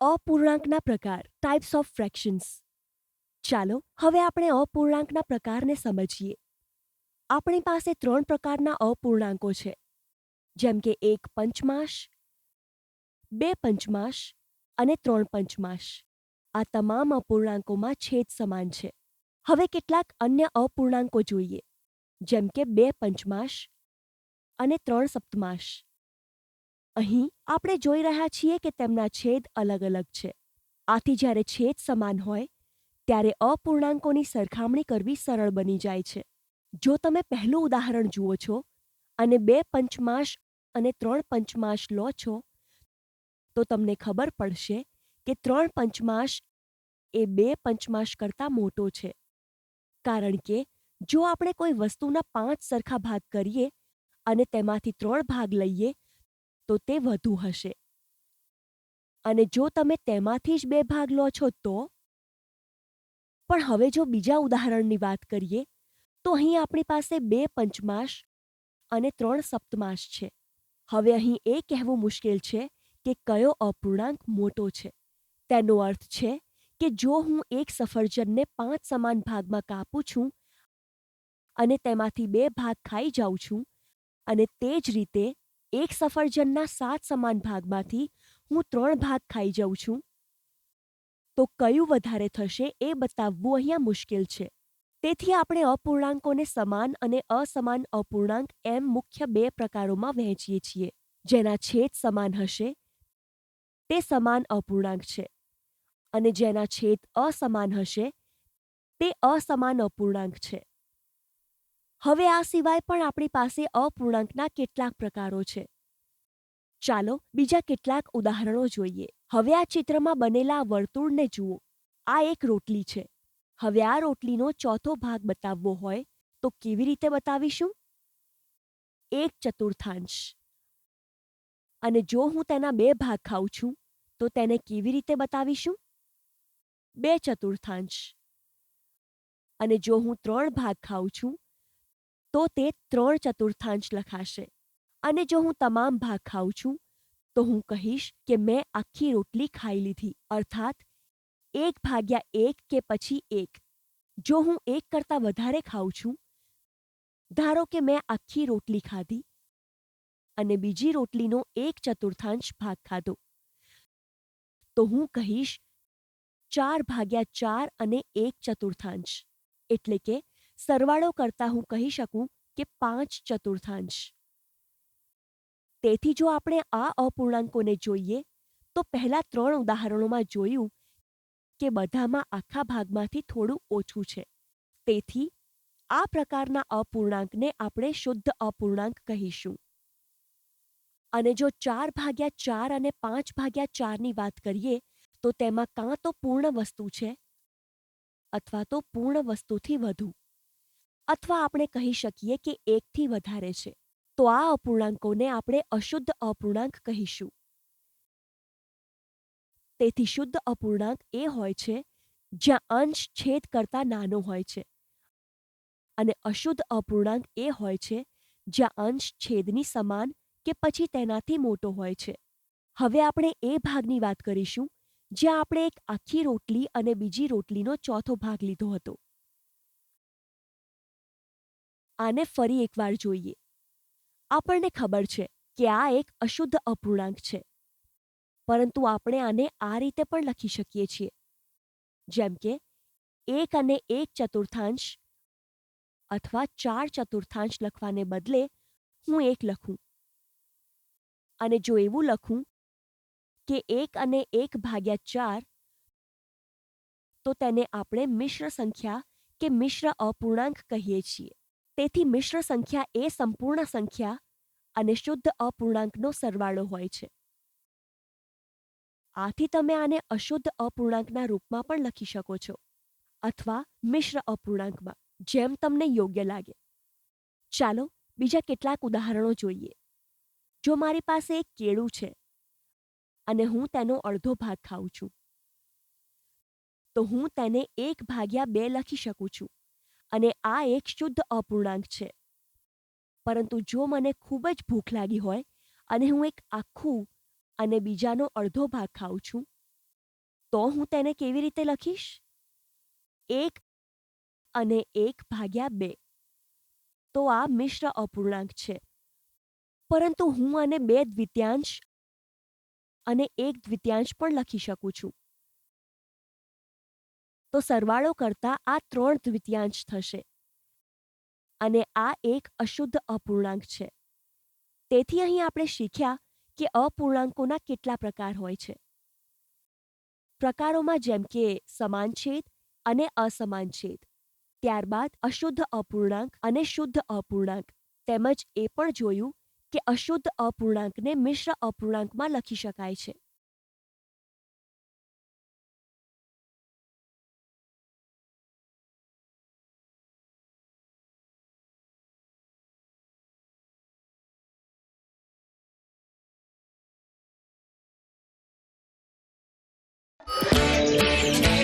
અપૂર્ણાંકના પ્રકાર types of ફ્રેક્શન્સ ચાલો, હવે આપણે અપૂર્ણાંકના પ્રકારને સમજીએ. આપણી પાસે ત્રણ પ્રકારના અપૂર્ણાંકો છે. જેમ કે એક પંચમાશ, બે પંચમાશ અને ત્રણ પંચમાશ. આ તમામ અપૂર્ણાંકોમાં છેદ સમાન છે. હવે કેટલાક અન્ય અપૂર્ણાંકો જોઈએ. જેમ કે બે પંચમાશ અને ત્રણ સપ્તમાશ. અહીં આપણે જોઈ રહ્યા છીએ કે તેમના છેદ અલગ અલગ છે. આથી જ્યારે છેદ સમાન હોય, ત્યારે અપૂર્ણાંકોની સરખામણી કરવી સરળ બની જાય છે. જો તમે પહેલું ઉદાહરણ જુઓ છો અને બે પંચમાશ અને ત્રણ પંચમાશ લો છો, તો તમને ખબર પડશે કે ત્રણ પંચમાશ એ બે પંચમાશ કરતાં મોટો છે. કારણ કે જો આપણે કોઈ વસ્તુના પાંચ સરખા ભાગ કરીએ અને તેમાંથી ત્રણ ભાગ લઈએ તો તે વધુ હશે. અને જો તમે તેમાંથી જ બે ભાગ લો છો તો? પણ હવે જો બીજા ઉદાહરણની વાત કરીએ, તો અહીં આપણી પાસે બે પંચમાશ અને ત્રણ સપ્તમાશ છે. હવે અહીં એ કહેવું મુશ્કેલ છે કે કયો અપૂર્ણાંક મોટો છે. તેનો અર્થ છે કે જો હું એક સફરજનને પાંચ સમાન ભાગમાં કાપું છું અને તેમાંથી બે ભાગ ખાઈ જાઉં છું અને તે જ રીતે એક સફરજનના સાત સમાન ભાગમાંથી હું ત્રણ ભાગ ખાઈ જાઉં છું. તો કયું વધારે થશે એ બતાવવું અહીંયા મુશ્કેલ છે. તેથી આપણે અપૂર્ણાંકોને સમાન અને અસમાન અપૂર્ણાંક એમ મુખ્ય બે પ્રકારોમાં વહેંચીએ છીએ. જેના છેદ સમાન હશે, તે સમાન અપૂર્ણાંક છે. અને જેના છેદ અસમાન હશે, તે અસમાન અપૂર્ણાંક છે. હવે આ સિવાય પણ આપણી પાસે અપૂર્ણાંકના કેટલાક પ્રકારો છે. ચાલો બીજા કેટલાક ઉદાહરણો જોઈએ. હવે આ ચિત્રમાં બનેલા વર્તુળને જુઓ. આ એક રોટલી છે. હવે આ રોટલીનો ચોથો ભાગ બતાવવો હોય તો કેવી રીતે બતાવીશું? એક ચતુર્થાંશ. અને જો હું તેના બે ભાગ ખાઉં છું, તો તેને કેવી રીતે બતાવીશું? બે ચતુર્થાંશ. અને જો હું ત્રણ ભાગ ખાઉં છું તો તે ત્રણ ચતુર્થાંશ લખાશે. અને જો હું તમામ ભાગ ખાઉં છું, તો હું કહીશ કે મેં આખી રોટલી ખાઈ લીધી, અર્થાત એક ભાગ્યા એક કે પછી એક. જો હું એક કરતાં વધારે ખાઉં છું, ધારો કે મેં આખી રોટલી ખાધી અને બીજી રોટલીનો એક ચતુર્થાંશ ભાગ ખાધો, તો હું કહીશ ચાર ભાગ્યા ચાર અને એક ચતુર્થાંશ. એટલે કે સરવાળો કરતા હું કહી શકું કે પાંચ ચતુર્થાંશ. તેથી જો આપણે આ અપૂર્ણાંકોને જોઈએ, તો પહેલા ત્રણ ઉદાહરણોમાં જોયું કે બધામાં આખા ભાગમાંથી થોડું ઓછું છે. તેથી, આ પ્રકારના અપૂર્ણાંકને આપણે શુદ્ધ અપૂર્ણાંક કહીશું. અને જો ચાર ભાગ્યા ચાર અને પાંચ ભાગ્યા ચારની વાત કરીએ, તો તેમાં કાં તો પૂર્ણ વસ્તુ છે અથવા તો પૂર્ણ વસ્તુથી વધુ. અથવા આપણે કહી શકીએ કે એકથી વધારે છે, તો આ અપૂર્ણાંકોને આપણે અશુદ્ધ અપૂર્ણાંક કહીશું. તેથી શુદ્ધ અપૂર્ણાંક એ હોય છે, જ્યાં અંશ છેદ કરતાં નાનો હોય છે, અને અશુદ્ધ અપૂર્ણાંક એ હોય છે, જ્યાં અંશ છેદની સમાન કે પછી તેનાથી મોટો હોય છે. હવે આપણે એ ભાગની વાત કરીશું, જ્યાં આપણે એક આખી રોટલી અને બીજી રોટલીનો ચોથો ભાગ લીધો હતો. આને ફરી એકવાર જોઈએ. આપણને ખબર છે કે આ એક અશુદ્ધ અપૂર્ણાંક છે. પરંતુ આપણે આને આ રીતે પણ લખી શકીએ છીએ. જેમ કે, એક અને એક ચતુર્થાંશ અથવા ચાર ચતુર્થાંશ લખવાને બદલે હું એક લખું. અને જો એવું લખું કે એક અને એક ભાગ્યા ચાર, તો તેને આપણે મિશ્ર સંખ્યા કે મિશ્ર અપૂર્ણાંક કહીએ છીએ. તેથી મિશ્ર સંખ્યા એ સંપૂર્ણ સંખ્યા અને શુદ્ધ અપૂર્ણાંકનો સરવાળો હોય છે. આથી તમે આને અશુદ્ધ અપૂર્ણાંકના રૂપમાં પણ લખી શકો છો અથવા મિશ્ર અપૂર્ણાંકમાં, જેમ તમને યોગ્ય લાગે. ચાલો બીજા કેટલાક ઉદાહરણો જોઈએ. જો મારી પાસે એક કેળું છે અને હું તેનો અડધો ભાગ ખાઉં છું, તો હું તેને એક ભાગ્યા બે લખી શકું છું. અને આ એક શુદ્ધ અપૂર્ણાંક છે. પરંતુ જો મને ખૂબ જ ભૂખ લાગી હોય અને હું એક આખું અને બીજાનો અડધો ભાગ ખાઉં છું, તો હું તેને કેવી રીતે લખીશ? એક અને એક ભાગ્યા બે. તો આ મિશ્ર અપૂર્ણાંક છે. પરંતુ હું આને બે દ્વિત્યાંશ અને એક દ્વિત્યાંશ પણ લખી શકું છું. તો સરવાળો કરતા આ ત્રણ દ્વિતીયાંશ થશે. અને આ એક અશુદ્ધ અપૂર્ણાંક છે. તેથી અહીં આપણે શીખ્યા કે અપૂર્ણાંકોના કેટલા પ્રકાર હોય છે. પ્રકારોમાં જેમ કે સમાન છેદ અને અસમાન છેદ. ત્યારબાદ અશુદ્ધ અપૂર્ણાંક અને શુદ્ધ અપૂર્ણાંક. તેમજ એ પણ જોયું કે અશુદ્ધ અપૂર્ણાંકને મિશ્ર અપૂર્ણાંકમાં લખી શકાય છે. Bye.